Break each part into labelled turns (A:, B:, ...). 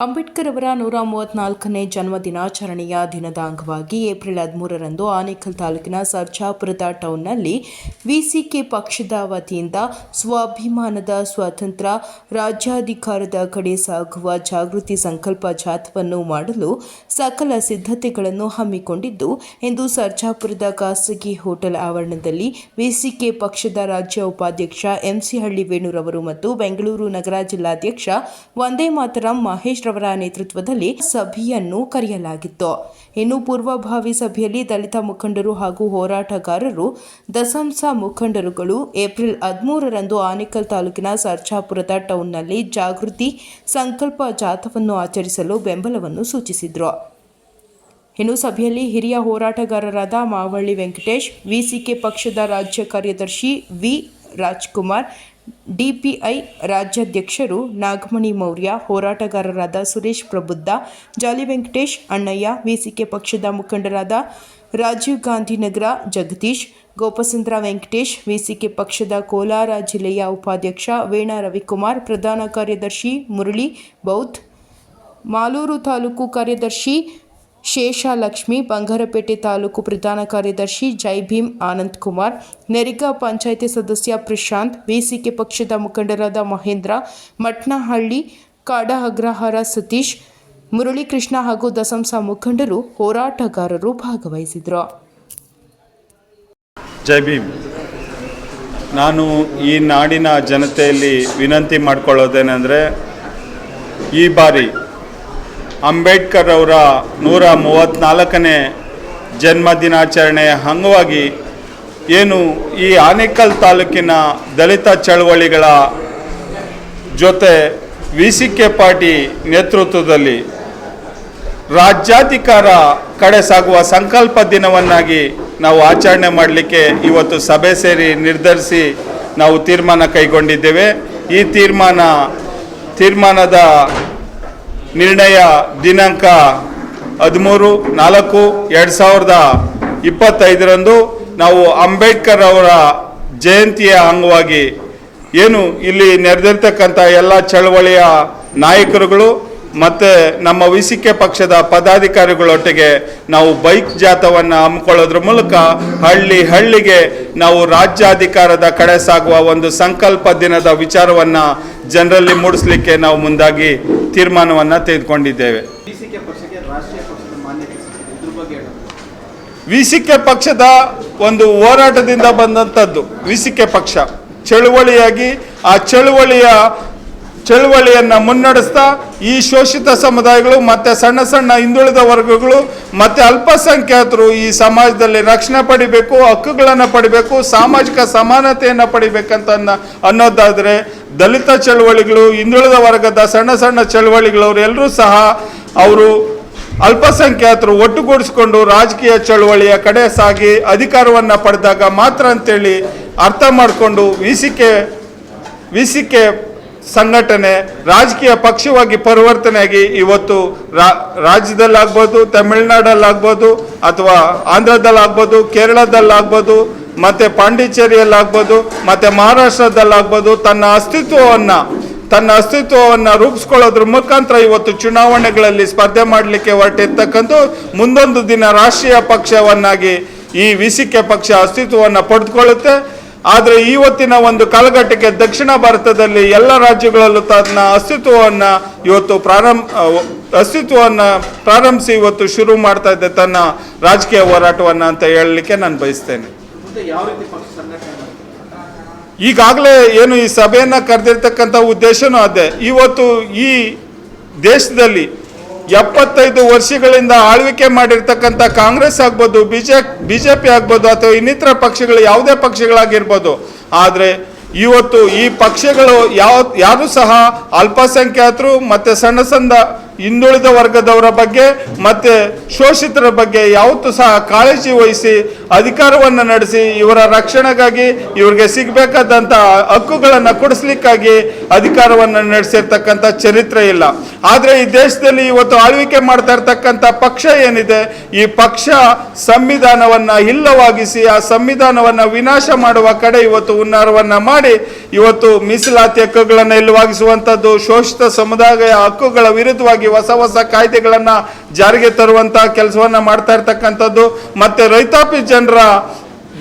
A: ಅಂಬೇಡ್ಕರ್ ಅವರ ನೂರ ಮೂವತ್ನಾಲ್ಕನೇ ಜನ್ಮ ದಿನಾಚರಣೆಯ ದಿನದ ಅಂಗವಾಗಿ ಏಪ್ರಿಲ್ ಹದಿಮೂರರಂದು ಆನೇಕಲ್ ತಾಲೂಕಿನ ಸರ್ಜಾಪುರದ ಟೌನ್ನಲ್ಲಿ ವಿಸಿಕೆ ಪಕ್ಷದ ವತಿಯಿಂದ ಸ್ವಾಭಿಮಾನದ ಸ್ವಾತಂತ್ರ್ಯ ರಾಜ್ಯಾಧಿಕಾರದ ಕಡೆ ಸಾಗುವ ಜಾಗೃತಿ ಸಂಕಲ್ಪ ಜಾಥವನ್ನು ಮಾಡಲು ಸಕಲ ಸಿದ್ಧತೆಗಳನ್ನು ಹಮ್ಮಿಕೊಂಡಿದ್ದು ಎಂದು ಸರ್ಜಾಪುರದ ಖಾಸಗಿ ಹೋಟೆಲ್ ಆವರಣದಲ್ಲಿ ವಿಸಿಕೆ ಪಕ್ಷದ ರಾಜ್ಯ ಉಪಾಧ್ಯಕ್ಷ ಎಂಸಿಹಳ್ಳಿ ವೇಣುರವರು ಮತ್ತು ಬೆಂಗಳೂರು ನಗರ ಜಿಲ್ಲಾಧ್ಯಕ್ಷ ವಂದೇ ಮಾತರಂ ಮಹೇಶ್ ರವರ ನೇತೃತ್ವದಲ್ಲಿ ಸಭೆಯನ್ನು ಕರೆಯಲಾಗಿತ್ತು. ಇನ್ನು ಪೂರ್ವಭಾವಿ ಸಭೆಯಲ್ಲಿ ದಲಿತ ಮುಖಂಡರು ಹಾಗೂ ಹೋರಾಟಗಾರರು, ದಸಂಸ ಮುಖಂಡರುಗಳು ಏಪ್ರಿಲ್ ಹದಿಮೂರರಂದು ಆನೇಕಲ್ ತಾಲೂಕಿನ ಸರ್ಜಾಪುರದ ಟೌನ್ನಲ್ಲಿ ಜಾಗೃತಿ ಸಂಕಲ್ಪ ಜಾಥವನ್ನು ಆಚರಿಸಲು ಬೆಂಬಲವನ್ನು ಸೂಚಿಸಿದರು. ಇನ್ನು ಸಭೆಯಲ್ಲಿ ಹಿರಿಯ ಹೋರಾಟಗಾರರಾದ ಮಾವಳ್ಳಿ ವೆಂಕಟೇಶ್, ವಿಸಿಕೆ ಪಕ್ಷದ ರಾಜ್ಯ ಕಾರ್ಯದರ್ಶಿ ವಿ ರಾಜ್ಕುಮಾರ್ ಡಿಪಿಐ ರಾಜ್ಯಾಧ್ಯಕ್ಷರು ನಾಗಮಣಿ ಮೌರ್ಯ, ಹೋರಾಟಗಾರರಾದ ಸುರೇಶ್ ಪ್ರಬುದ್ಧ, ಜಾಲಿ ವೆಂಕಟೇಶ್ ಅಣ್ಣಯ್ಯ, ವಿಸಿಕೆ ಪಕ್ಷದ ಮುಖಂಡರಾದ ರಾಜೀವ್ ಗಾಂಧಿನಗರ ಜಗದೀಶ್, ಗೋಪಸಂದ್ರ ವೆಂಕಟೇಶ್, ವಿಸಿಕೆ ಪಕ್ಷದ ಕೋಲಾರ ಜಿಲ್ಲೆಯ ಉಪಾಧ್ಯಕ್ಷ ವೇಣಾ ರವಿಕುಮಾರ್, ಪ್ರಧಾನ ಕಾರ್ಯದರ್ಶಿ ಮುರಳಿ ಬೌದ್ಧ್, ಮಾಲೂರು ತಾಲೂಕು ಕಾರ್ಯದರ್ಶಿ ಶೇಷಲಕ್ಷ್ಮಿ, ಬಂಗಾರಪೇಟೆ ತಾಲೂಕು ಪ್ರಧಾನ ಕಾರ್ಯದರ್ಶಿ ಜೈ ಭೀಮ್ ಆನಂದ್ ಕುಮಾರ್ ನೆರಿಗಾ ಪಂಚಾಯಿತಿ ಸದಸ್ಯ ಪ್ರಶಾಂತ್, ವಿಸಿಕೆ ಪಕ್ಷದ ಮುಖಂಡರಾದ ಮಹೇಂದ್ರ, ಮಟ್ನಹಳ್ಳಿ ಕಾಡ ಅಗ್ರಹಾರ ಸತೀಶ್, ಮುರಳೀಕೃಷ್ಣ ಹಾಗೂ ದಸಂಸ ಮುಖಂಡರು ಹೋರಾಟಗಾರರು ಭಾಗವಹಿಸಿದರು
B: ಜೈಭೀಮ್, ನಾನು ಈ ನಾಡಿನ ಜನತೆಯಲ್ಲಿ ವಿನಂತಿ ಮಾಡಿಕೊಳ್ಳೋದೇನೆಂದರೆ ಈ ಬಾರಿ ಅಂಬೇಡ್ಕರ್ ಅವರ ನೂರ ಮೂವತ್ತ್ನಾಲ್ಕನೇ ಜನ್ಮ ದಿನಾಚರಣೆಯ ಅಂಗವಾಗಿ ಏನು ಈ ಆನೇಕಲ್ ತಾಲೂಕಿನ ದಲಿತ ಚಳವಳಿಗಳ ಜೊತೆ ವಿ ಸಿ ಕೆ ಪಾರ್ಟಿ ನೇತೃತ್ವದಲ್ಲಿ ರಾಜ್ಯಾಧಿಕಾರ ಕಡೆ ಸಾಗುವ ಸಂಕಲ್ಪ ದಿನವನ್ನಾಗಿ ನಾವು ಆಚರಣೆ ಮಾಡಲಿಕ್ಕೆ ಇವತ್ತು ಸಭೆ ಸೇರಿ ನಿರ್ಧರಿಸಿ ನಾವು ತೀರ್ಮಾನ ಕೈಗೊಂಡಿದ್ದೇವೆ. ಈ ತೀರ್ಮಾನ, ತೀರ್ಮಾನದ ನಿರ್ಣಯ ದಿನಾಂಕ ಹದಿಮೂರು, ನಾಲ್ಕು, ಎರಡು ಸಾವಿರದ ಇಪ್ಪತ್ತೈದರಂದು ನಾವು ಅಂಬೇಡ್ಕರ್ ಅವರ ಜಯಂತಿಯ ಅಂಗವಾಗಿ ಏನು ಇಲ್ಲಿ ನೆರೆದಿರ್ತಕ್ಕಂಥ ಎಲ್ಲ ಚಳವಳಿಯ ನಾಯಕರುಗಳು ಮತ್ತು ನಮ್ಮ ವಿಸಿಕೆ ಪಕ್ಷದ ಪದಾಧಿಕಾರಿಗಳೊಟ್ಟಿಗೆ ನಾವು ಬೈಕ್ ಜಾಥವನ್ನು ಹಮ್ಮಿಕೊಳ್ಳೋದ್ರ ಮೂಲಕ ಹಳ್ಳಿ ಹಳ್ಳಿಗೆ ನಾವು ರಾಜ್ಯಾಧಿಕಾರದ ಕಡೆ ಸಾಗುವ ಒಂದು ಸಂಕಲ್ಪ ದಿನದ ವಿಚಾರವನ್ನು ಜನರಲ್ಲಿ ಮೂಡಿಸಲಿಕ್ಕೆ ನಾವು ಮುಂದಾಗಿ ತೀರ್ಮಾನವನ್ನು ತೆಗೆದುಕೊಂಡಿದ್ದೇವೆ. ವಿಸಿಕೆ ಪಕ್ಷದ ಒಂದು ಹೋರಾಟದಿಂದ ಬಂದಂಥದ್ದು ವಿಸಿಕೆ ಪಕ್ಷ. ಚಳುವಳಿಯಾಗಿ ಆ ಚಳುವಳಿಯ ಚಳುವಳಿಯನ್ನು ಮುನ್ನಡೆಸ್ತಾ ಈ ಶೋಷಿತ ಸಮುದಾಯಗಳು ಮತ್ತು ಸಣ್ಣ ಸಣ್ಣ ಹಿಂದುಳಿದ ವರ್ಗಗಳು ಮತ್ತು ಅಲ್ಪಸಂಖ್ಯಾತರು ಈ ಸಮಾಜದಲ್ಲಿ ರಕ್ಷಣೆ ಪಡಿಬೇಕು, ಹಕ್ಕುಗಳನ್ನು ಪಡಿಬೇಕು, ಸಾಮಾಜಿಕ ಸಮಾನತೆಯನ್ನು ಪಡಿಬೇಕಂತ ಅನ್ನ- ಅನ್ನೋದಾದರೆ ದಲಿತ ಚಳುವಳಿಗಳು, ಹಿಂದುಳಿದ ವರ್ಗದ ಸಣ್ಣ ಸಣ್ಣ ಚಳುವಳಿಗಳವರು ಎಲ್ಲರೂ ಸಹ ಅವರು ಅಲ್ಪಸಂಖ್ಯಾತರು ಒಟ್ಟುಗೂಡಿಸಿಕೊಂಡು ರಾಜಕೀಯ ಚಳುವಳಿಯ ಕಡೆ ಸಾಗಿ ಅಧಿಕಾರವನ್ನು ಪಡೆದಾಗ ಮಾತ್ರ ಅಂತೇಳಿ ಅರ್ಥ ಮಾಡಿಕೊಂಡು, ವಿಸಿಕೆ ವಿಸಿಕೆ ಸಂಘಟನೆ ರಾಜಕೀಯ ಪಕ್ಷವಾಗಿ ಪರಿವರ್ತನೆಯಾಗಿ ಇವತ್ತು ರಾ, ರಾಜ್ಯದಲ್ಲಾಗ್ಬೋದು, ತಮಿಳುನಾಡಲ್ಲಾಗ್ಬೋದು, ಅಥವಾ ಆಂಧ್ರದಲ್ಲಾಗ್ಬೋದು, ಕೇರಳದಲ್ಲಾಗ್ಬೋದು, ಮತ್ತು ಪಾಂಡಿಚೇರಿಯಲ್ಲಾಗ್ಬೋದು, ಮತ್ತು ಮಹಾರಾಷ್ಟ್ರದಲ್ಲಾಗ್ಬೋದು, ತನ್ನ ಅಸ್ತಿತ್ವವನ್ನು ತನ್ನ ಅಸ್ತಿತ್ವವನ್ನು ರೂಪಿಸ್ಕೊಳ್ಳೋದ್ರ ಮುಖಾಂತರ ಇವತ್ತು ಚುನಾವಣೆಗಳಲ್ಲಿ ಸ್ಪರ್ಧೆ ಮಾಡಲಿಕ್ಕೆ ಹೊರಟಿರ್ತಕ್ಕಂಥ ಮುಂದೊಂದು ದಿನ ರಾಷ್ಟ್ರೀಯ ಪಕ್ಷವನ್ನಾಗಿ ಈ ವಿಸಿಕೆ ಪಕ್ಷ ಅಸ್ತಿತ್ವವನ್ನು ಪಡೆದುಕೊಳ್ಳುತ್ತೆ. ಆದರೆ ಇವತ್ತಿನ ಒಂದು ಕಾಲಘಟ್ಟಕ್ಕೆ ದಕ್ಷಿಣ ಭಾರತದಲ್ಲಿ ಎಲ್ಲ ರಾಜ್ಯಗಳಲ್ಲೂ ತನ್ನ ಅಸ್ತಿತ್ವವನ್ನು ಇವತ್ತು ಪ್ರಾರಂಭ ಅಸ್ತಿತ್ವವನ್ನು ಪ್ರಾರಂಭಿಸಿ ಇವತ್ತು ಶುರು ಮಾಡ್ತಾ ಇದೆ ತನ್ನ ರಾಜಕೀಯ ಹೋರಾಟವನ್ನು ಅಂತ ಹೇಳಲಿಕ್ಕೆ ನಾನು ಬಯಸ್ತೇನೆ. ಈಗಾಗಲೇ ಏನು ಈ ಸಭೆಯನ್ನು ಕರೆದಿರ್ತಕ್ಕಂಥ ಉದ್ದೇಶನೂ ಅದೇ. ಇವತ್ತು ಈ ದೇಶದಲ್ಲಿ ಎಪ್ಪತ್ತೈದು ವರ್ಷಗಳಿಂದ ಆಳ್ವಿಕೆ ಮಾಡಿರ್ತಕ್ಕಂಥ ಕಾಂಗ್ರೆಸ್ ಆಗ್ಬೋದು ಬಿಜೆ ಬಿ ಜೆ ಪಿ ಆಗ್ಬೋದು, ಅಥವಾ ಇನ್ನಿತರ ಪಕ್ಷಗಳು ಯಾವುದೇ ಪಕ್ಷಗಳಾಗಿರ್ಬೋದು. ಆದರೆ ಇವತ್ತು ಈ ಪಕ್ಷಗಳು ಯಾವ, ಯಾರು ಸಹ ಅಲ್ಪಸಂಖ್ಯಾತರು ಮತ್ತು ಸಣ್ಣ ಸಣ್ಣ ಹಿಂದುಳಿದ ವರ್ಗದವರ ಬಗ್ಗೆ ಮತ್ತೆ ಶೋಷಿತರ ಬಗ್ಗೆ ಯಾವತ್ತೂ ಸಹ ಕಾಳಜಿ ವಹಿಸಿ ಅಧಿಕಾರವನ್ನು ನಡೆಸಿ ಇವರ ರಕ್ಷಣೆಗಾಗಿ ಇವರಿಗೆ ಸಿಗಬೇಕಾದಂಥ ಹಕ್ಕುಗಳನ್ನು ಕೊಡಿಸ್ಲಿಕ್ಕಾಗಿ ಅಧಿಕಾರವನ್ನು ನಡೆಸಿರ್ತಕ್ಕಂಥ ಚರಿತ್ರೆ ಇಲ್ಲ. ಆದರೆ ಈ ದೇಶದಲ್ಲಿ ಇವತ್ತು ಆಳ್ವಿಕೆ ಮಾಡ್ತಾ ಇರ್ತಕ್ಕಂಥ ಪಕ್ಷ ಏನಿದೆ, ಈ ಪಕ್ಷ ಸಂವಿಧಾನವನ್ನು ಇಲ್ಲವಾಗಿಸಿ, ಆ ಸಂವಿಧಾನವನ್ನು ವಿನಾಶ ಮಾಡುವ ಕಡೆ ಇವತ್ತು ಹುನ್ನಾರವನ್ನು ಮಾಡಿ, ಇವತ್ತು ಮೀಸಲಾತಿ ಹಕ್ಕುಗಳನ್ನು ಇಲ್ಲವಾಗಿಸುವಂಥದ್ದು ಶೋಷಿತ ಸಮುದಾಯ ಹಕ್ಕುಗಳ ವಿರುದ್ಧವಾಗಿ ವಿಚಾರವಾಗಿ ಹೊಸ ಹೊಸ ಕಾಯ್ದೆಗಳನ್ನ ಜಾರಿಗೆ ತರುವಂಥ ಕೆಲಸವನ್ನ ಮಾಡ್ತಾ ಇರ್ತಕ್ಕಂಥದ್ದು, ಮತ್ತೆ ರೈತಾಪಿ ಜನರ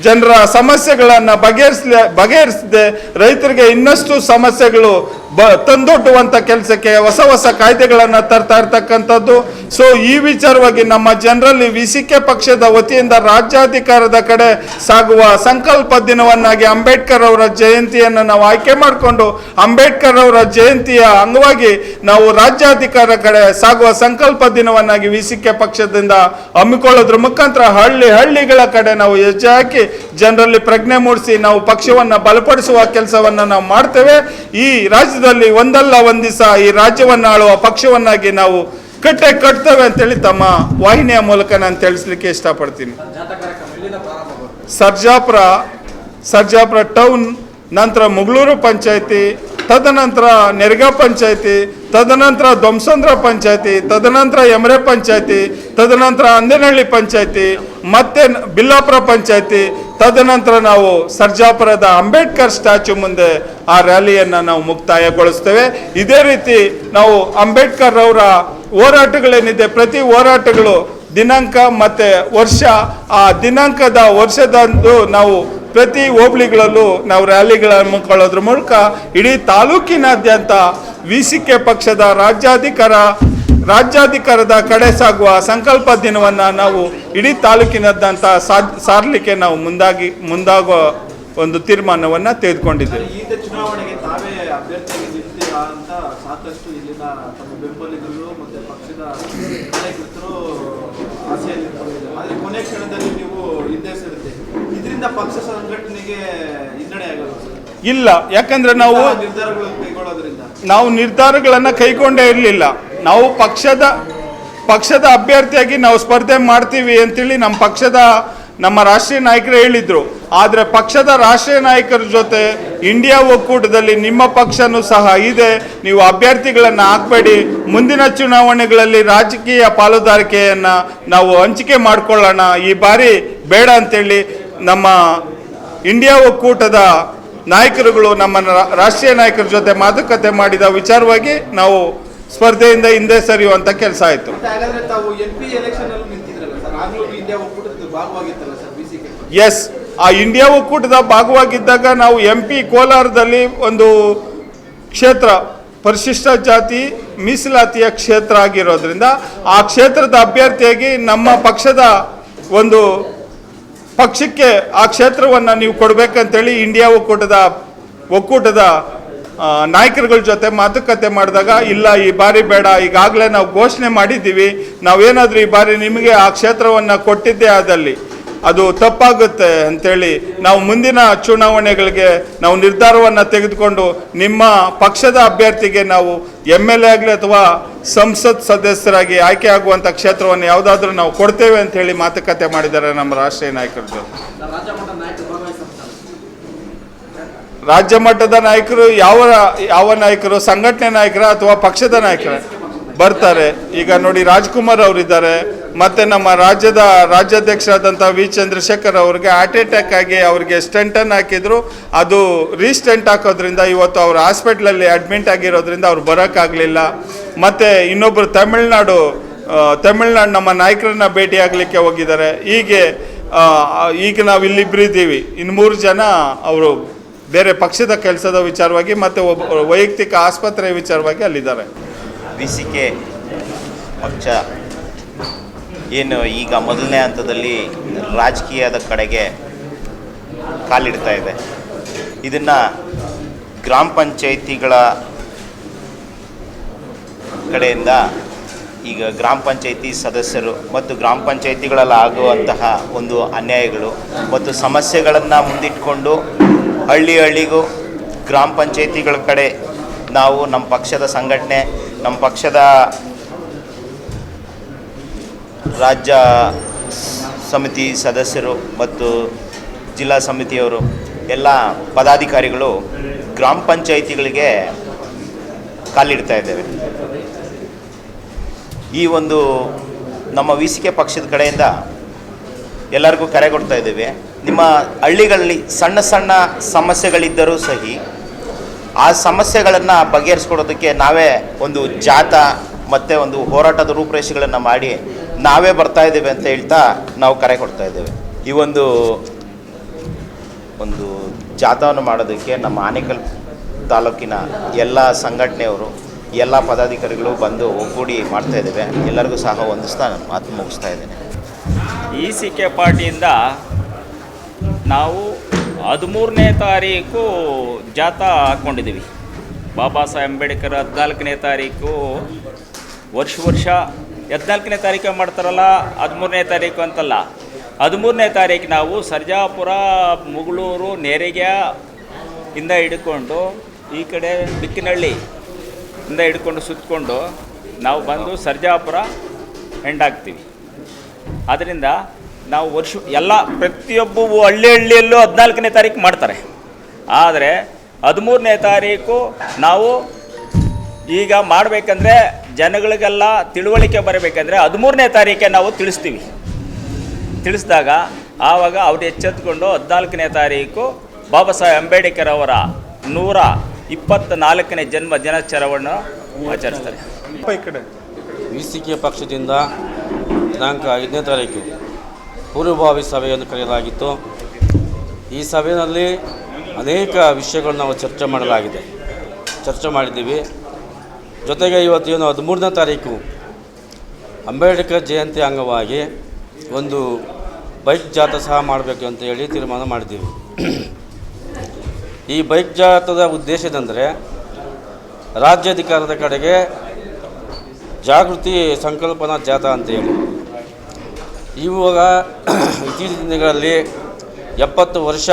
B: ಜನರ ಸಮಸ್ಯೆಗಳನ್ನು ಬಗೆಹರಿಸ ಬಗೆಹರಿಸದೆ ರೈತರಿಗೆ ಇನ್ನಷ್ಟು ಸಮಸ್ಯೆಗಳು ಬ ತಂದೊಡ್ಡುವಂಥ ಕೆಲಸಕ್ಕೆ ಹೊಸ ಹೊಸ ಕಾಯ್ದೆಗಳನ್ನು ತರ್ತಾ ಇರ್ತಕ್ಕಂಥದ್ದು. ಸೊ ಈ ವಿಚಾರವಾಗಿ ನಮ್ಮ ಜನರಲ್ಲಿ ವಿಸಿಕೆ ಪಕ್ಷದ ವತಿಯಿಂದ ರಾಜ್ಯಾಧಿಕಾರದ ಕಡೆ ಸಾಗುವ ಸಂಕಲ್ಪ ದಿನವನ್ನಾಗಿ ಅಂಬೇಡ್ಕರ್ ಅವರ ಜಯಂತಿಯನ್ನು ನಾವು ಆಯ್ಕೆ ಮಾಡಿಕೊಂಡು, ಅಂಬೇಡ್ಕರ್ ಅವರ ಜಯಂತಿಯ ಅಂಗವಾಗಿ ನಾವು ರಾಜ್ಯಾಧಿಕಾರ ಕಡೆ ಸಾಗುವ ಸಂಕಲ್ಪ ದಿನವನ್ನಾಗಿ ವಿಸಿಕೆ ಪಕ್ಷದಿಂದ ಹಮ್ಮಿಕೊಳ್ಳೋದ್ರ ಮುಖಾಂತರ ಹಳ್ಳಿ ಹಳ್ಳಿಗಳ ಕಡೆ ನಾವು ಹೆಜ್ಜೆ ಹಾಕಿ ಜನರಲ್ಲಿ ಪ್ರಜ್ಞೆ ಮೂಡಿಸಿ ನಾವು ಪಕ್ಷವನ್ನು ಬಲಪಡಿಸುವ ಕೆಲಸವನ್ನು ನಾವು ಮಾಡ್ತೇವೆ. ಈ ರಾಜ್ಯದಲ್ಲಿ ಒಂದಲ್ಲ ಒಂದು ದಿವಸ ಈ ರಾಜ್ಯವನ್ನು ಆಳುವ ಪಕ್ಷವನ್ನಾಗಿ ನಾವು ಕಟ್ಟೆ ಕಟ್ತೇವೆ ಅಂತೇಳಿ ತಮ್ಮ ವಾಹಿನಿಯ ಮೂಲಕ ನಾನು ತಿಳಿಸ್ಲಿಕ್ಕೆ ಇಷ್ಟಪಡ್ತೀನಿ. ಸರ್ಜಾಪುರ ಸರ್ಜಾಪುರ ಟೌನ್, ನಂತರ ಮುಗಳೂರು ಪಂಚಾಯತಿ, ತದನಂತರ ನೆರಗಾ ಪಂಚಾಯತಿ, ತದನಂತರ ಧ್ವಂಸಂದ್ರ ಪಂಚಾಯತಿ, ತದನಂತರ ಯಮರೆ ಪಂಚಾಯತಿ, ತದನಂತರ ಅಂದನಹಳ್ಳಿ ಪಂಚಾಯತಿ, ಮತ್ತೆ ಬಿಲ್ಲಾಪುರ ಪಂಚಾಯತಿ ತದನಂತರ ನಾವು ಸರ್ಜಾಪುರದ ಅಂಬೇಡ್ಕರ್ ಸ್ಟ್ಯಾಚು ಮುಂದೆ ಆ ರ್ಯಾಲಿಯನ್ನು ನಾವು ಮುಕ್ತಾಯಗೊಳಿಸ್ತೇವೆ. ಇದೇ ರೀತಿ ನಾವು ಅಂಬೇಡ್ಕರ್ ಅವರ ಹೋರಾಟಗಳೇನಿದೆ, ಪ್ರತಿ ಹೋರಾಟಗಳು ದಿನಾಂಕ ಮತ್ತೆ ವರ್ಷ, ಆ ದಿನಾಂಕದ ವರ್ಷದಂದು ನಾವು ಪ್ರತಿ ಹೋಬಳಿಗಳಲ್ಲೂ ನಾವು ರ್ಯಾಲಿಗಳನ್ನು ಹಮ್ಮಿಕೊಳ್ಳೋದ್ರ ಮೂಲಕ ಇಡೀ ತಾಲೂಕಿನಾದ್ಯಂತ ವಿ ಸಿ ಕೆ ಪಕ್ಷದ ರಾಜ್ಯಾಧಿಕಾರ ರಾಜ್ಯಾಧಿಕಾರದ ಕಡೆ ಸಾಗುವ ಸಂಕಲ್ಪ ದಿನವನ್ನು ನಾವು ಇಡೀ ತಾಲೂಕಿನದ್ದಂತಹ ಸಾಧ್ ಸಾರಲಿಕ್ಕೆ ನಾವು ಮುಂದಾಗಿ, ಮುಂದಾಗುವ ಒಂದು ತೀರ್ಮಾನವನ್ನು ತೆಗೆದುಕೊಂಡಿದ್ದೇವೆ.
C: ಕೊನೆ ಕ್ಷಣದಲ್ಲಿ ನೀವು ಹಿಂದೆ ಇದರಿಂದ ಪಕ್ಷ ಸಂಘಟನೆಗೆ ಹಿನ್ನಡೆ ಆಗಲ್ಲ
B: ಇಲ್ಲ. ಯಾಕಂದ್ರೆ ನಾವು ನಾವು ನಿರ್ಧಾರಗಳನ್ನು ಕೈಗೊಂಡೇ ಇರಲಿಲ್ಲ. ನಾವು ಪಕ್ಷದ ಪಕ್ಷದ ಅಭ್ಯರ್ಥಿಯಾಗಿ ನಾವು ಸ್ಪರ್ಧೆ ಮಾಡ್ತೀವಿ ಅಂತೇಳಿ ನಮ್ಮ ಪಕ್ಷದ ನಮ್ಮ ರಾಷ್ಟ್ರೀಯ ನಾಯಕರು ಹೇಳಿದ್ರು. ಆದರೆ ಪಕ್ಷದ ರಾಷ್ಟ್ರೀಯ ನಾಯಕರ ಜೊತೆ ಇಂಡಿಯಾ ಒಕ್ಕೂಟದಲ್ಲಿ ನಿಮ್ಮ ಪಕ್ಷನೂ ಸಹ ಇದೆ. ನೀವು ಅಭ್ಯರ್ಥಿಗಳನ್ನು ಹಾಕಬೇಡಿ. ಮುಂದಿನ ಚುನಾವಣೆಗಳಲ್ಲಿ ರಾಜಕೀಯ ಪಾಲುದಾರಿಕೆಯನ್ನು ನಾವು ಹಂಚಿಕೆ ಮಾಡಿಕೊಳ್ಳೋಣ. ಈ ಬಾರಿ ಬೇಡ ಅಂತೇಳಿ ನಮ್ಮ ಇಂಡಿಯಾ ಒಕ್ಕೂಟದ ನಾಯಕರುಗಳು ನಮ್ಮ ರಾಷ್ಟ್ರೀಯ ನಾಯಕರ ಜೊತೆ ಮಾತುಕತೆ ಮಾಡಿದ ವಿಚಾರವಾಗಿ ನಾವು ಸ್ಪರ್ಧೆಯಿಂದ ಹಿಂದೆ ಸರಿಯುವಂತ ಕೆಲಸ ಆಯಿತು. ಎಸ್ ಆ ಇಂಡಿಯಾ ಒಕ್ಕೂಟದ ಭಾಗವಾಗಿದ್ದಾಗ ನಾವು ಎಂ ಪಿ ಕೋಲಾರದಲ್ಲಿ ಒಂದು ಕ್ಷೇತ್ರ ಪರಿಶಿಷ್ಟ ಜಾತಿ ಮೀಸಲಾತಿಯ ಕ್ಷೇತ್ರ ಆಗಿರೋದ್ರಿಂದ ಆ ಕ್ಷೇತ್ರದ ಅಭ್ಯರ್ಥಿಯಾಗಿ ನಮ್ಮ ಪಕ್ಷದ ಒಂದು ಪಕ್ಷಕ್ಕೆ ಆ ಕ್ಷೇತ್ರವನ್ನು ನೀವು ಕೊಡಬೇಕಂತೇಳಿ ಇಂಡಿಯಾ ಒಕ್ಕೂಟದ ಒಕ್ಕೂಟದ ನಾಯಕರುಗಳ ಜೊತೆ ಮಾತುಕತೆ ಮಾಡಿದಾಗ, ಇಲ್ಲ, ಈ ಬಾರಿ ಬೇಡ, ಈಗಾಗಲೇ ನಾವು ಘೋಷಣೆ ಮಾಡಿದ್ದೀವಿ, ನಾವೇನಾದರೂ ಈ ಬಾರಿ ನಿಮಗೆ ಆ ಕ್ಷೇತ್ರವನ್ನು ಕೊಟ್ಟಿದ್ದೇ ಆದಲ್ಲಿ. ಅದು ತಪ್ಪಾಗುತ್ತೆ ಅಂತೇಳಿ ನಾವು ಮುಂದಿನ ಚುನಾವಣೆಗಳಿಗೆ ನಾವು ನಿರ್ಧಾರವನ್ನು ತೆಗೆದುಕೊಂಡು ನಿಮ್ಮ ಪಕ್ಷದ ಅಭ್ಯರ್ಥಿಗೆ ನಾವು ಎಂ ಎಲ್ ಎ ಆಗಲಿ ಅಥವಾ ಸಂಸತ್ ಸದಸ್ಯರಾಗಿ ಆಯ್ಕೆ ಆಗುವಂಥ ಕ್ಷೇತ್ರವನ್ನು ಯಾವುದಾದ್ರೂ ನಾವು ಕೊಡ್ತೇವೆ ಅಂತ ಹೇಳಿ ಮಾತುಕತೆ ಮಾಡಿದ್ದಾರೆ ನಮ್ಮ ರಾಷ್ಟ್ರೀಯ ನಾಯಕರ ಜೊತೆ
C: ರಾಜ್ಯ
B: ಮಟ್ಟದ ನಾಯಕರು ಯಾವ ಯಾವ ನಾಯಕರು? ಸಂಘಟನೆ ನಾಯಕರ ಅಥವಾ ಪಕ್ಷದ ನಾಯಕರ? ಬರ್ತಾರೆ. ಈಗ ನೋಡಿ ರಾಜ್ಕುಮಾರ್ ಅವರಿದ್ದಾರೆ. ಮತ್ತೆ ನಮ್ಮ ರಾಜ್ಯದ ರಾಜ್ಯಾಧ್ಯಕ್ಷರಾದಂಥ ವಿ. ಚಂದ್ರಶೇಖರ್ ಅವ್ರಿಗೆ ಹಾರ್ಟ್ ಅಟ್ಯಾಕ್ ಆಗಿ ಅವರಿಗೆ ಸ್ಟೆಂಟನ್ನು ಹಾಕಿದ್ರು. ಅದು ರೀಸ್ಟೆಂಟ್ ಹಾಕೋದ್ರಿಂದ ಇವತ್ತು ಅವ್ರು ಹಾಸ್ಪಿಟ್ಲಲ್ಲಿ ಅಡ್ಮಿಟ್ ಆಗಿರೋದ್ರಿಂದ ಅವ್ರು ಬರೋಕ್ಕಾಗಲಿಲ್ಲ. ಮತ್ತು ಇನ್ನೊಬ್ಬರು ತಮಿಳ್ನಾಡು ತಮಿಳ್ನಾಡು ನಮ್ಮ ನಾಯಕರನ್ನ ಭೇಟಿ ಆಗಲಿಕ್ಕೆ ಹೋಗಿದ್ದಾರೆ. ಹೀಗೆ ಈಗ ನಾವು ಇಲ್ಲಿಬ್ರು ಇದ್ದೀವಿ. ಇನ್ನು ಮೂರು ಜನ ಅವರು ಬೇರೆ ಪಕ್ಷದ ಕೆಲಸದ ವಿಚಾರವಾಗಿ ಮತ್ತು ಒಬ್ಬ ವೈಯಕ್ತಿಕ ಆಸ್ಪತ್ರೆ ವಿಚಾರವಾಗಿ ಅಲ್ಲಿದ್ದಾರೆ.
D: ವಿ. ಸಿ. ಕೆ. ಪಕ್ಷ ಏನು ಈಗ ಮೊದಲನೇ ಹಂತದಲ್ಲಿ ರಾಜಕೀಯದ ಕಡೆಗೆ ಕಾಲಿಡ್ತಾ ಇದೆ. ಇದನ್ನು ಗ್ರಾಮ ಪಂಚಾಯಿತಿಗಳ ಕಡೆಯಿಂದ ಈಗ ಗ್ರಾಮ ಪಂಚಾಯಿತಿ ಸದಸ್ಯರು ಮತ್ತು ಗ್ರಾಮ ಪಂಚಾಯಿತಿಗಳಲ್ಲಿ ಆಗುವಂತಹ ಒಂದು ಅನ್ಯಾಯಗಳು ಮತ್ತು ಸಮಸ್ಯೆಗಳನ್ನು ಮುಂದಿಟ್ಕೊಂಡು ಹಳ್ಳಿ ಹಳ್ಳಿಗೂ ಗ್ರಾಮ ಪಂಚಾಯಿತಿಗಳ ಕಡೆ ನಾವು ನಮ್ಮ ಪಕ್ಷದ ಸಂಘಟನೆ, ನಮ್ಮ ಪಕ್ಷದ ರಾಜ್ಯ ಸಮಿತಿ ಸದಸ್ಯರು ಮತ್ತು ಜಿಲ್ಲಾ ಸಮಿತಿಯವರು, ಎಲ್ಲ ಪದಾಧಿಕಾರಿಗಳು ಗ್ರಾಮ ಪಂಚಾಯಿತಿಗಳಿಗೆ ಕಾಲಿಡ್ತಾ ಇದ್ದೇವೆ. ಈ ಒಂದು ನಮ್ಮ ವಿ ಸಿ ಕೆ ಪಕ್ಷದ ಕಡೆಯಿಂದ ಎಲ್ಲರಿಗೂ ಕರೆ ಕೊಡ್ತಾ ಇದ್ದೇವೆ. ನಿಮ್ಮ ಹಳ್ಳಿಗಳಲ್ಲಿ ಸಣ್ಣ ಸಣ್ಣ ಸಮಸ್ಯೆಗಳಿದ್ದರೂ ಸಹಿ, ಆ ಸಮಸ್ಯೆಗಳನ್ನು ಬಗೆಹರಿಸ್ಕೊಡೋದಕ್ಕೆ ನಾವೇ ಒಂದು ಜಾಥಾ ಮತ್ತು ಒಂದು ಹೋರಾಟದ ರೂಪರೇಷೆಗಳನ್ನು ಮಾಡಿ ನಾವೇ ಬರ್ತಾ ಇದ್ದೇವೆ ಅಂತ ಹೇಳ್ತಾ ನಾವು ಕರೆ ಕೊಡ್ತಾ ಇದ್ದೇವೆ. ಈ ಒಂದು ಒಂದು ಜಾಥಾವನ್ನು ಮಾಡೋದಕ್ಕೆ ನಮ್ಮ ಆನೇಕಲ್ ತಾಲೂಕಿನ ಎಲ್ಲ ಸಂಘಟನೆಯವರು, ಎಲ್ಲ ಪದಾಧಿಕಾರಿಗಳು ಬಂದು ಒಗ್ಗೂಡಿ ಮಾಡ್ತಾ ಇದ್ದೇವೆ. ಎಲ್ಲರಿಗೂ ಸಹ ಹೊಂದಿಸ್ತಾ ನಾನು ಮಾತು ಮುಗಿಸ್ತಾ ಇದ್ದೇನೆ.
E: ಈ ಸಿ ಕೆ ಪಾರ್ಟಿಯಿಂದ ನಾವು ಹದಿಮೂರನೇ ತಾರೀಕು ಜಾಥಾ ಹಾಕ್ಕೊಂಡಿದ್ದೀವಿ. ಬಾಬಾ ಸಾಹೇಬ್ ಅಂಬೇಡ್ಕರ್ ಹದಿನಾಲ್ಕನೇ ತಾರೀಕು ವರ್ಷ ವರ್ಷ ಹದಿನಾಲ್ಕನೇ ತಾರೀಕು ಮಾಡ್ತಾರಲ್ಲ, ಹದಿಮೂರನೇ ತಾರೀಕು ಅಂತಲ್ಲ. ಹದಿಮೂರನೇ ತಾರೀಕು ನಾವು ಸರ್ಜಾಪುರ, ಮುಗಳೂರು, ನೆರಿಗೆ ಇಂದ ಹಿಡ್ಕೊಂಡು ಈ ಕಡೆ ಬಿಕ್ಕಿನಹಳ್ಳಿ ಇಂದ ಹಿಡ್ಕೊಂಡು ಸುತ್ತಕೊಂಡು ನಾವು ಬಂದು ಸರ್ಜಾಪುರ ಎಂಡ್ ಆಗ್ತೀವಿ. ಆದ್ದರಿಂದ ನಾವು ವರ್ಷ, ಎಲ್ಲ ಪ್ರತಿಯೊಬ್ಬ ಹಳ್ಳಿ ಹಳ್ಳಿಯಲ್ಲೂ ಹದಿನಾಲ್ಕನೇ ತಾರೀಕು ಮಾಡ್ತಾರೆ. ಆದರೆ ಹದಿಮೂರನೇ ತಾರೀಕು ನಾವು ಈಗ ಮಾಡಬೇಕಂದ್ರೆ ಜನಗಳಿಗೆಲ್ಲ ತಿಳುವಳಿಕೆ ಬರಬೇಕಂದ್ರೆ ಹದಿಮೂರನೇ ತಾರೀಕೆ ನಾವು ತಿಳಿಸ್ತೀವಿ. ತಿಳಿಸಿದಾಗ ಆವಾಗ ಅವ್ರು ಎಚ್ಚೆತ್ಕೊಂಡು ಹದಿನಾಲ್ಕನೇ ತಾರೀಕು ಬಾಬಾ ಸಾಹೇಬ್ ಅಂಬೇಡ್ಕರ್ ಅವರ ನೂರ ಇಪ್ಪತ್ತ ನಾಲ್ಕನೇ ಜನ್ಮ ದಿನಾಚರಣೆಯನ್ನು ಆಚರಿಸ್ತಾರೆ.
B: ಅಪ್ಪ ಈ ಕಡೆ.
F: ವಿ ಸಿ ಕೆ ಪಕ್ಷದಿಂದ ದಿನಾಂಕ ಐದನೇ ತಾರೀಕು ಪೂರ್ವಭಾವಿ ಸಭೆಯನ್ನು ಕರೆಯಲಾಗಿತ್ತು. ಈ ಸಭೆಯಲ್ಲಿ ಅನೇಕ ವಿಷಯಗಳನ್ನು ನಾವು ಚರ್ಚೆ ಮಾಡಲಾಗಿದೆ. ಚರ್ಚೆ ಮಾಡಿದ್ದೀವಿ. ಜೊತೆಗೆ ಇವತ್ತು ಏನು ಹದಿಮೂರನೇ ತಾರೀಕು ಅಂಬೇಡ್ಕರ್ ಜಯಂತಿ ಅಂಗವಾಗಿ ಒಂದು ಬೈಕ್ ಜಾಥಾ ಸಹ ಮಾಡಬೇಕು ಅಂತ ಹೇಳಿ ತೀರ್ಮಾನ ಮಾಡಿದ್ದೀವಿ. ಈ ಬೈಕ್ ಜಾಥಾದ ಉದ್ದೇಶದಂದರೆ ರಾಜ್ಯಾಧಿಕಾರದ ಕಡೆಗೆ ಜಾಗೃತಿ ಸಂಕಲ್ಪನಾ ಜಾಥಾ ಅಂತೇಳಿ ಇವಾಗ ಇತ್ತೀಚಿನ ದಿನಗಳಲ್ಲಿ ಎಪ್ಪತ್ತು ವರ್ಷ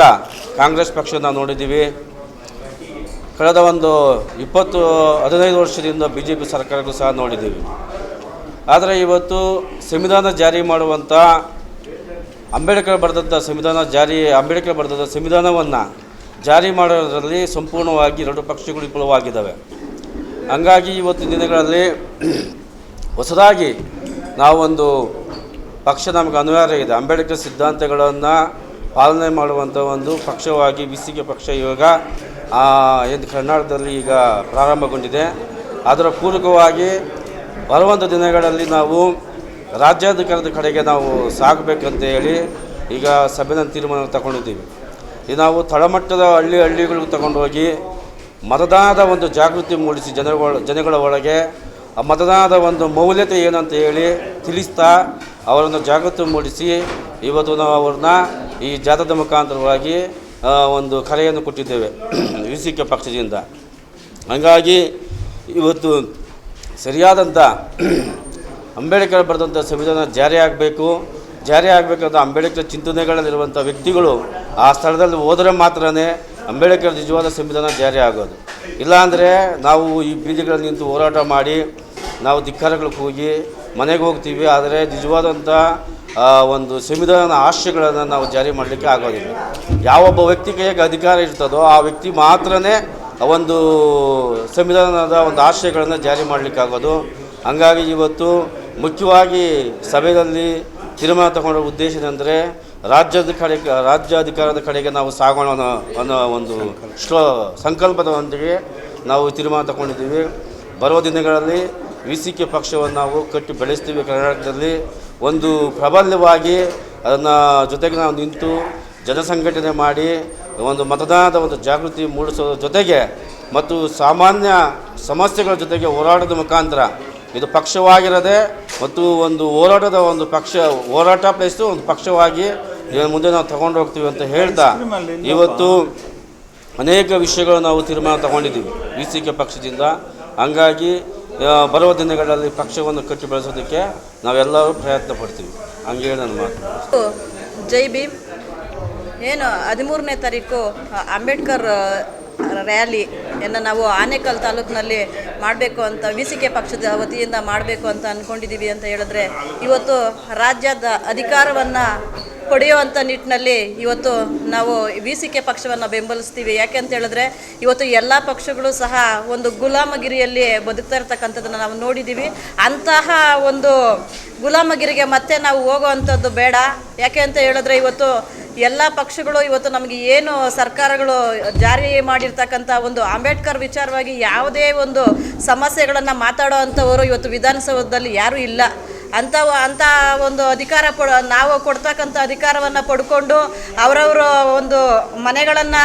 F: ಕಾಂಗ್ರೆಸ್ ಪಕ್ಷನ ನೋಡಿದ್ದೀವಿ. ಕಳೆದ ಒಂದು ಇಪ್ಪತ್ತು, ಹದಿನೈದು ವರ್ಷದಿಂದ ಬಿ ಜೆ ಪಿ ಸರ್ಕಾರಗಳು ಸಹ ನೋಡಿದ್ದೀವಿ. ಆದರೆ ಇವತ್ತು ಸಂವಿಧಾನ ಜಾರಿ ಮಾಡುವಂಥ ಅಂಬೇಡ್ಕರ್ ಬರೆದಂಥ ಸಂವಿಧಾನ ಜಾರಿ, ಅಂಬೇಡ್ಕರ್ ಬರೆದಂಥ ಸಂವಿಧಾನವನ್ನು ಜಾರಿ ಮಾಡೋದರಲ್ಲಿ ಸಂಪೂರ್ಣವಾಗಿ ಎರಡು ಪಕ್ಷಗಳು ವಿಫಲವಾಗಿದ್ದಾವೆ. ಹಂಗಾಗಿ ಇವತ್ತಿನ ದಿನಗಳಲ್ಲಿ ಹೊಸದಾಗಿ ನಾವೊಂದು ಪಕ್ಷ ನಮಗೆ ಅನಿವಾರ್ಯ ಇದೆ. ಅಂಬೇಡ್ಕರ್ ಸಿದ್ಧಾಂತಗಳನ್ನು ಪಾಲನೆ ಮಾಡುವಂಥ ಒಂದು ಪಕ್ಷವಾಗಿ, ಬಿಸಿಗೆ ಪಕ್ಷ ಇವಾಗ ಏನು ಕರ್ನಾಟಕದಲ್ಲಿ ಈಗ ಪ್ರಾರಂಭಗೊಂಡಿದೆ. ಅದರ ಪೂರಕವಾಗಿ ಬರುವಂಥ ದಿನಗಳಲ್ಲಿ ನಾವು ರಾಜ್ಯಾಧಿಕಾರದ ಕಡೆಗೆ ನಾವು ಸಾಗಬೇಕಂತ ಹೇಳಿ ಈಗ ಸಭೆನ ತೀರ್ಮಾನ ತಗೊಂಡಿದ್ದೀವಿ. ಈ ನಾವು ತಳಮಟ್ಟದ ಹಳ್ಳಿ ಹಳ್ಳಿಗಳಿಗೆ ತಗೊಂಡೋಗಿ ಮತದಾನದ ಒಂದು ಜಾಗೃತಿ ಮೂಡಿಸಿ ಜನಗಳ ಜನಗಳ ಒಳಗೆ ಆ ಮತದಾನದ ಒಂದು ಮೌಲ್ಯತೆ ಏನಂತ ಹೇಳಿ ತಿಳಿಸ್ತಾ ಅವರನ್ನು ಜಾಗೃತಿ ಮೂಡಿಸಿ ಇವತ್ತು ನಾವು ಅವ್ರನ್ನ ಈ ಜಾಥಾದ ಮುಖಾಂತರವಾಗಿ ಒಂದು ಕರೆಯನ್ನು ಕೊಟ್ಟಿದ್ದೇವೆ ವಿ ಸಿ ಕೆ ಪಕ್ಷದಿಂದ. ಹಂಗಾಗಿ ಇವತ್ತು ಸರಿಯಾದಂಥ ಅಂಬೇಡ್ಕರ್ ಬರೆದಂಥ ಸಂವಿಧಾನ ಜಾರಿ ಆಗಬೇಕು. ಜಾರಿ ಅಂಬೇಡ್ಕರ್ ಚಿಂತನೆಗಳಲ್ಲಿರುವಂಥ ವ್ಯಕ್ತಿಗಳು ಆ ಸ್ಥಳದಲ್ಲಿ ಹೋದರೆ ಮಾತ್ರನೇ ಅಂಬೇಡ್ಕರ್ ನಿಜವಾದ ಸಂವಿಧಾನ ಜಾರಿ ಆಗೋದು. ಇಲ್ಲಾಂದರೆ ನಾವು ಈ ಬೀದಿಗಳಲ್ಲಿ ನಿಂತು ಹೋರಾಟ ಮಾಡಿ ನಾವು ಧಿಕ್ಕಾರಗಳಿಗೆ ಹೋಗಿ ಮನೆಗೆ ಹೋಗ್ತೀವಿ. ಆದರೆ ನಿಜವಾದಂಥ ಒಂದು ಸಂವಿಧಾನ ಆಶಯಗಳನ್ನು ನಾವು ಜಾರಿ ಮಾಡಲಿಕ್ಕೆ ಆಗೋದಿಲ್ಲ. ಯಾವೊಬ್ಬ ವ್ಯಕ್ತಿ ಹೇಗೆ ಅಧಿಕಾರ ಇರ್ತದೋ ಆ ವ್ಯಕ್ತಿ ಮಾತ್ರನೇ ಒಂದು ಸಂವಿಧಾನದ ಒಂದು ಆಶಯಗಳನ್ನು ಜಾರಿ ಮಾಡಲಿಕ್ಕಾಗೋದು. ಹಂಗಾಗಿ ಇವತ್ತು ಮುಖ್ಯವಾಗಿ ಸಭೆಯಲ್ಲಿ ತೀರ್ಮಾನ ತಗೊಂಡ ಉದ್ದೇಶ ಏನಂದರೆ ರಾಜ್ಯದ ರಾಜ್ಯ ರಾಜ್ಯಾಧಿಕಾರದ ಕಡೆಗೆ ನಾವು ಸಾಗೋಣ ಅನ್ನೋ ಅನ್ನೋ ಒಂದು ಶ್ಲೋ ಸಂಕಲ್ಪದೊಂದಿಗೆ ನಾವು ತೀರ್ಮಾನ ತಗೊಂಡಿದ್ದೀವಿ. ಬರುವ ದಿನಗಳಲ್ಲಿ ವಿ ಸಿ ಪಕ್ಷವನ್ನು ನಾವು ಕಟ್ಟಿ ಬೆಳೆಸ್ತೀವಿ ಕರ್ನಾಟಕದಲ್ಲಿ. ಒಂದು ಪ್ರಬಲವಾಗಿ ಅದನ್ನು ಜೊತೆಗೆ ನಾವು ನಿಂತು ಜನಸಂಘಟನೆ ಮಾಡಿ ಒಂದು ಮತದಾನದ ಒಂದು ಜಾಗೃತಿ ಮೂಡಿಸೋದ್ರ ಜೊತೆಗೆ ಮತ್ತು ಸಾಮಾನ್ಯ ಸಮಸ್ಯೆಗಳ ಜೊತೆಗೆ ಹೋರಾಟದ ಮುಖಾಂತರ ಇದು ಪಕ್ಷವಾಗಿರದೆ ಮತ್ತು ಒಂದು ಹೋರಾಟದ ಒಂದು ಪಕ್ಷ, ಹೋರಾಟ ಪ್ಲೇಸು ಒಂದು ಪಕ್ಷವಾಗಿ ಮುಂದೆ ನಾವು ತಗೊಂಡು ಹೋಗ್ತೀವಿ ಅಂತ ಹೇಳ್ತಾ ಇವತ್ತು ಅನೇಕ ವಿಷಯಗಳು ನಾವು ತೀರ್ಮಾನ ತಗೊಂಡಿದ್ದೀವಿ. ವಿ ಸಿ ಕೆ ಪಕ್ಷದಿಂದ. ಹಂಗಾಗಿ ಬರುವ ದಿನಗಳಲ್ಲಿ ಪಕ್ಷವನ್ನು ಕಟ್ಟಿ ಬೆಳೆಸೋದಕ್ಕೆ ನಾವೆಲ್ಲರೂ ಪ್ರಯತ್ನ ಪಡ್ತೀವಿ. ಹಂಗೆ ನನ್ನ ಮಾತು
G: ಜೈ ಭೀಮ್. ಏನು, ಹದಿಮೂರನೇ ತಾರೀಕು ಅಂಬೇಡ್ಕರ್ ರ್ಯಾಲಿ ರ್ಯಾಲಿಯನ್ನು ನಾವು ಆನೇಕಲ್ ತಾಲೂಕಿನಲ್ಲಿ ಮಾಡಬೇಕು ಅಂತ ವಿ ಪಕ್ಷದ ವತಿಯಿಂದ ಮಾಡಬೇಕು ಅಂತ ಅಂದ್ಕೊಂಡಿದ್ದೀವಿ ಅಂತ ಹೇಳಿದ್ರೆ ಇವತ್ತು ರಾಜ್ಯದ ಅಧಿಕಾರವನ್ನು ಪಡೆಯುವಂಥ ನಿಟ್ಟಿನಲ್ಲಿ ಇವತ್ತು ನಾವು ವಿ ಸಿ ಕೆ ಪಕ್ಷವನ್ನು ಬೆಂಬಲಿಸ್ತೀವಿ. ಯಾಕೆ ಅಂತ ಹೇಳಿದ್ರೆ ಇವತ್ತು ಎಲ್ಲ ಪಕ್ಷಗಳು ಸಹ ಒಂದು ಗುಲಾಮಗಿರಿಯಲ್ಲಿ ಬದುಕ್ತಾ ಇರ್ತಕ್ಕಂಥದ್ದನ್ನು ನಾವು ನೋಡಿದ್ದೀವಿ ಅಂತಹ ಒಂದು ಗುಲಾಮಗಿರಿಗೆ ಮತ್ತೆ ನಾವು ಹೋಗುವಂಥದ್ದು ಬೇಡ. ಯಾಕೆ ಅಂತ ಹೇಳಿದ್ರೆ ಇವತ್ತು ಎಲ್ಲ ಪಕ್ಷಗಳು ಇವತ್ತು ನಮಗೆ ಏನು ಸರ್ಕಾರಗಳು ಜಾರಿ ಮಾಡಿರ್ತಕ್ಕಂಥ ಒಂದು ಅಂಬೇಡ್ಕರ್ ವಿಚಾರವಾಗಿ ಯಾವುದೇ ಒಂದು ಸಮಸ್ಯೆಗಳನ್ನು ಮಾತಾಡೋ ಅಂಥವರು ಇವತ್ತು ವಿಧಾನಸೌಧದಲ್ಲಿ ಯಾರೂ ಇಲ್ಲ. ಅಂಥ ಅಂಥ ಒಂದು ಅಧಿಕಾರ ಪಡ ನಾವು ಕೊಡ್ತಕ್ಕಂಥ ಅಧಿಕಾರವನ್ನು ಪಡ್ಕೊಂಡು ಅವರವರ ಒಂದು ಮನೆಗಳನ್ನು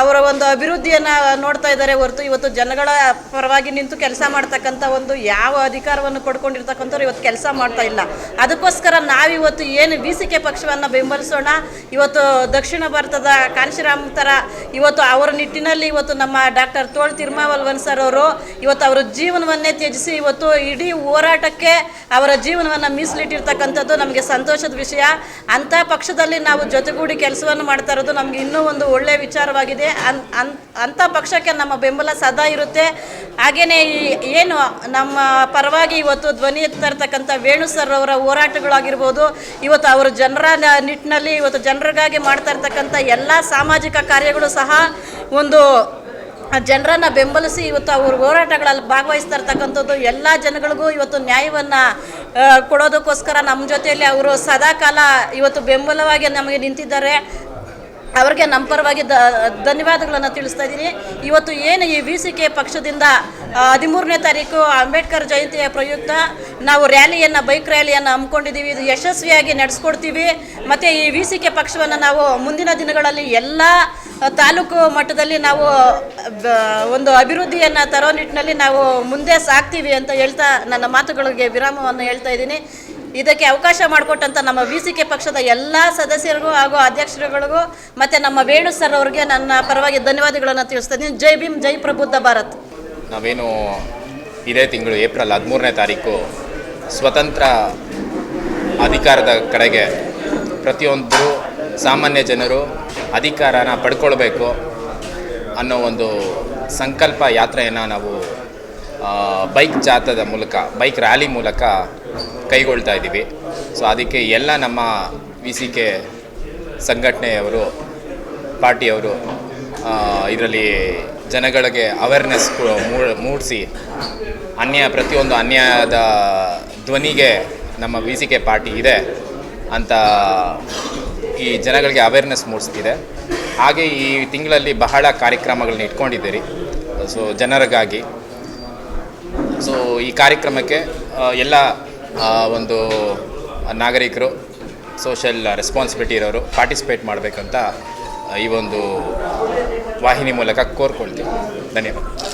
G: ಅವರ ಒಂದು ಅಭಿವೃದ್ಧಿಯನ್ನು ನೋಡ್ತಾ ಇದ್ದಾರೆ ಹೊರತು ಇವತ್ತು ಜನಗಳ ಪರವಾಗಿ ನಿಂತು ಕೆಲಸ ಮಾಡ್ತಕ್ಕಂಥ ಒಂದು ಯಾವ ಅಧಿಕಾರವನ್ನು ಪಡ್ಕೊಂಡಿರ್ತಕ್ಕಂಥವ್ರು ಇವತ್ತು ಕೆಲಸ ಮಾಡ್ತಾ ಇಲ್ಲ. ಅದಕ್ಕೋಸ್ಕರ ನಾವಿವತ್ತು ಏನು ವಿ ಸಿ ಕೆ ಪಕ್ಷವನ್ನು ಬೆಂಬಲಿಸೋಣ, ಇವತ್ತು ದಕ್ಷಿಣ ಭಾರತದ ಕಾಂಶಿರಾಮ್ ಥರ ಇವತ್ತು ಅವರ ನಿಟ್ಟಿನಲ್ಲಿ ಇವತ್ತು ನಮ್ಮ ಡಾಕ್ಟರ್ ತೋಳ್ ತಿರುಮಾವಲ್ವನ್ ಸರ್ ಅವರು ಇವತ್ತು ಅವರ ಜೀವನವನ್ನೇ ತ್ಯಜಿಸಿ ಇವತ್ತು ಇಡೀ ಹೋರಾಟಕ್ಕೆ ಅವರ ಜೀವನವನ್ನು ಮೀಸಲಿಟ್ಟಿರ್ತಕ್ಕಂಥದ್ದು ನಮಗೆ ಸಂತೋಷದ ವಿಷಯ. ಅಂಥ ಪಕ್ಷದಲ್ಲಿ ನಾವು ಜೊತೆಗೂಡಿ ಕೆಲಸವನ್ನು ಮಾಡ್ತಾ ಇರೋದು ನಮಗೆ ಇನ್ನೂ ಒಂದು ಒಳ್ಳೆಯ ವಿಚಾರವಾಗಿದೆ ಅನ್ ಅನ್, ಅಂಥ ಪಕ್ಷಕ್ಕೆ ನಮ್ಮ ಬೆಂಬಲ ಸದಾ ಇರುತ್ತೆ. ಹಾಗೆಯೇ ಏನು ನಮ್ಮ ಪರವಾಗಿ ಇವತ್ತು ಧ್ವನಿ ತರ್ತಕ್ಕಂಥ ವೇಣು ಸರ್ ಅವರ ಹೋರಾಟಗಳಾಗಿರ್ಬೋದು, ಇವತ್ತು ಅವರು ಜನರ ನಿಟ್ಟಿನಲ್ಲಿ ಇವತ್ತು ಜನರಿಗಾಗಿ ಮಾಡ್ತಾ ಇರ್ತಕ್ಕಂಥ ಎಲ್ಲ ಸಾಮಾಜಿಕ ಕಾರ್ಯಗಳು ಸಹ ಒಂದು ಜನರನ್ನು ಬೆಂಬಲಿಸಿ ಇವತ್ತು ಅವ್ರ ಹೋರಾಟಗಳಲ್ಲಿ ಭಾಗವಹಿಸ್ತಾ ಇರ್ತಕ್ಕಂಥದ್ದು. ಎಲ್ಲ ಜನಗಳಿಗೂ ಇವತ್ತು ನ್ಯಾಯವನ್ನು ಕೊಡೋದಕ್ಕೋಸ್ಕರ ನಮ್ಮ ಜೊತೆಯಲ್ಲಿ ಅವರು ಸದಾಕಾಲ ಇವತ್ತು ಬೆಂಬಲವಾಗಿ ನಮಗೆ ನಿಂತಿದ್ದಾರೆ. ಅವ್ರಿಗೆ ನಮ್ಮ ಪರವಾಗಿ ದ, ಧನ್ಯವಾದಗಳನ್ನು ತಿಳಿಸ್ತಾ ಇದ್ದೀನಿ. ಇವತ್ತು ಏನು ಈ ವಿ ಸಿ ಕೆ ಪಕ್ಷದಿಂದ ಹದಿಮೂರನೇ ತಾರೀಕು ಅಂಬೇಡ್ಕರ್ ಜಯಂತಿಯ ಪ್ರಯುಕ್ತ ನಾವು ರ್ಯಾಲಿಯನ್ನು, ಬೈಕ್ ರ್ಯಾಲಿಯನ್ನು ಹಮ್ಮಿಕೊಂಡಿದ್ದೀವಿ. ಇದು ಯಶಸ್ವಿಯಾಗಿ ನಡೆಸ್ಕೊಡ್ತೀವಿ. ಮತ್ತು ಈ ವಿ ಸಿ ಕೆ ಪಕ್ಷವನ್ನು ನಾವು ಮುಂದಿನ ದಿನಗಳಲ್ಲಿ ಎಲ್ಲ ತಾಲೂಕು ಮಟ್ಟದಲ್ಲಿ ನಾವು ಒಂದು ಅಭಿವೃದ್ಧಿಯನ್ನು ತರೋ ನಿಟ್ಟಿನಲ್ಲಿ ನಾವು ಮುಂದೆ ಸಾಗ್ತೀವಿ ಅಂತ ಹೇಳ್ತಾ ನನ್ನ ಮಾತುಗಳಿಗೆ ವಿರಾಮವನ್ನು ಹೇಳ್ತಾ ಇದ್ದೀನಿ. ಇದಕ್ಕೆ ಅವಕಾಶ ಮಾಡಿಕೊಟ್ಟಂಥ ನಮ್ಮ ವಿ ಸಿ ಕೆ ಪಕ್ಷದ ಎಲ್ಲ ಸದಸ್ಯರಿಗೂ ಹಾಗೂ ಅಧ್ಯಕ್ಷರುಗಳಿಗೂ ಮತ್ತು ನಮ್ಮ ವೇಣು ಸರ್ ಅವರಿಗೆ ನನ್ನ ಪರವಾಗಿ ಧನ್ಯವಾದಗಳನ್ನು ತಿಳಿಸ್ತೀನಿ. ಜೈ ಭೀಮ್, ಜೈ ಪ್ರಬುದ್ಧ ಭಾರತ್.
H: ನಾವೇನು ಇದೇ ತಿಂಗಳು ಏಪ್ರಿಲ್ ಹದಿಮೂರನೇ ತಾರೀಕು ಸ್ವತಂತ್ರ ಅಧಿಕಾರದ ಕಡೆಗೆ ಪ್ರತಿಯೊಂದು ಸಾಮಾನ್ಯ ಜನರು ಅಧಿಕಾರನ ಪಡ್ಕೊಳ್ಬೇಕು ಅನ್ನೋ ಒಂದು ಸಂಕಲ್ಪ ಯಾತ್ರೆಯನ್ನು ನಾವು ಬೈಕ್ ಜಾಥದ ಮೂಲಕ ಬೈಕ್ ರ್ಯಾಲಿ ಮೂಲಕ ಕೈಗೊಳ್ತಾ ಇದ್ದೀವಿ. ಸೊ ಅದಕ್ಕೆ ಎಲ್ಲ ನಮ್ಮ ವಿ ಸಿ ಕೆ ಸಂಘಟನೆಯವರು, ಪಾರ್ಟಿಯವರು ಇದರಲ್ಲಿ ಜನಗಳಿಗೆ ಅವೇರ್ನೆಸ್ ಮೂಡಿಸಿ ಅನ್ಯಾಯ ಪ್ರತಿಯೊಂದು ಅನ್ಯಾಯದ ಧ್ವನಿಗೆ ನಮ್ಮ ವಿ ಸಿ ಕೆ ಪಾರ್ಟಿ ಇದೆ ಅಂತ ಈ ಜನಗಳಿಗೆ ಅವೇರ್ನೆಸ್ ಮೂಡಿಸ್ತಿದೆ. ಹಾಗೆ ಈ ತಿಂಗಳಲ್ಲಿ ಬಹಳ ಕಾರ್ಯಕ್ರಮಗಳನ್ನ ಇಟ್ಕೊಂಡಿದ್ದೀರಿ. ಸೊ ಜನರಿಗಾಗಿ. ಸೊ ಈ ಕಾರ್ಯಕ್ರಮಕ್ಕೆ ಎಲ್ಲ ಒಂದು ನಾಗರಿಕರು ಸೋಷಲ್ ರೆಸ್ಪಾನ್ಸಿಬಿಲಿಟಿ ಇರೋರು ಪಾರ್ಟಿಸಿಪೇಟ್ ಮಾಡಬೇಕಂತ ಈ ಒಂದು ವಾಹಿನಿ ಮೂಲಕ ಕೋರ್ಕೊಳ್ತೀವಿ. ಧನ್ಯವಾದ.